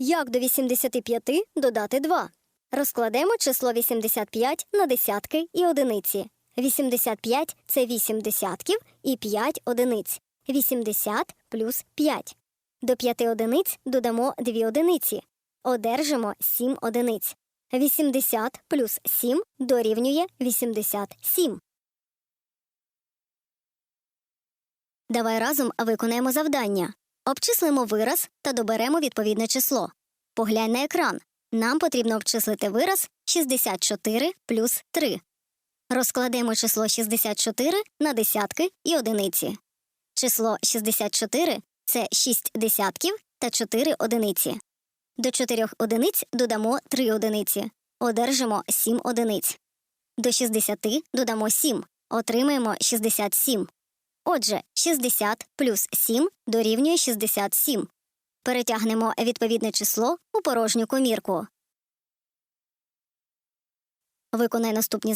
Як до 85 додати 2? Розкладемо число 85 на десятки і одиниці. 85 – це 8 десятків і 5 одиниць. 80 плюс 5. До 5 одиниць додамо 2 одиниці. Одержимо 7 одиниць. 80 плюс 7 дорівнює 87. Давай разом виконаємо завдання. Обчислимо вираз та доберемо відповідне число. Поглянь на екран. Нам потрібно обчислити вираз 64 плюс 3. Розкладемо число 64 на десятки і одиниці. Число 64 – це 6 десятків та 4 одиниці. До 4 одиниць додамо 3 одиниці. Одержимо 7 одиниць. До 60 додамо 7. Отримаємо 67. Отже, 60 плюс 7 дорівнює 67. Перетягнемо відповідне число у порожню комірку. Виконай наступні